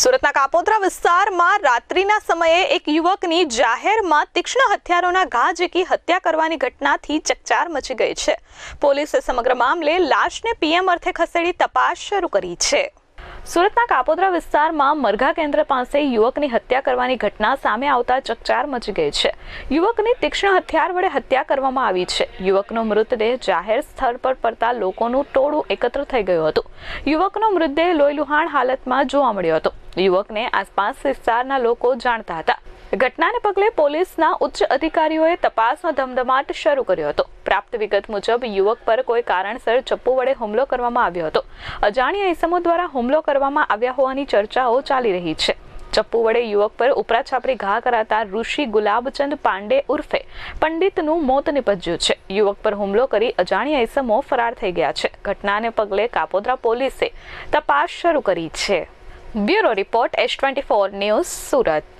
સુરતના કાપોદ્રા વિસ્તારમાં રાત્રિના સમયે એક યુવકની જાહેરમાં તીક્ષ્ણ હથિયારોના ઘા ઝીકી હત્યા કરવાની ઘટનાથી ચકચાર મચી ગઈ છે. પોલીસે સમગ્ર મામલે લાશને પીએમ અર્થે ખસેડી તપાસ શરૂ કરી છે. સુરતના કાપોદ્રા વિસ્તારમાં મરઘા કેન્દ્ર પાસે યુવકની હત્યા કરવાની ઘટના સામે આવતા ચકચાર મચી ગઈ છે. યુવકની તીક્ષ્ણ હથિયાર વડે હત્યા કરવામાં આવી છે. યુવકનો મૃતદેહ જાહેર સ્થળ પર પડતા લોકોનું ટોળું એકત્ર થઈ ગયું હતું. યુવકનો મૃતદેહ લોહીલુહાણ હાલતમાં જોવા મળ્યો હતો. યુવકને આસપાસ વિસ્તારના લોકો જાણતા હતા. ઘટનાને પગલે પોલીસના ઉચ્ચ અધિકારીઓએ તપાસનો ધમધમાટ શરૂ કર્યો હતો. પ્રાપ્ત વિગત મુજબ યુવક પર કોઈ કારણસર ચપ્પુ વડે હુમલો કરવામાં આવ્યો હતો. અજાણ્યા ઇસમો દ્વારા હુમલો કરવામાં આવ્યા હોવાની ચર્ચાઓ ચાલી રહી છે. ચપ્પુ વડે યુવક પર ઉપરા છાપરી ઘા કરાતા ઋષિ ગુલાબચંદ પાંડે ઉર્ફે પંડિતનું મોત નિપજ્યું છે. યુવક પર હુમલો કરી અજાણ્યા ઇસમો ફરાર થઈ ગયા છે. ઘટનાને પગલે કાપોદ્રા પોલીસે તપાસ શરૂ કરી છે. Bureau report S twenty four news Surat.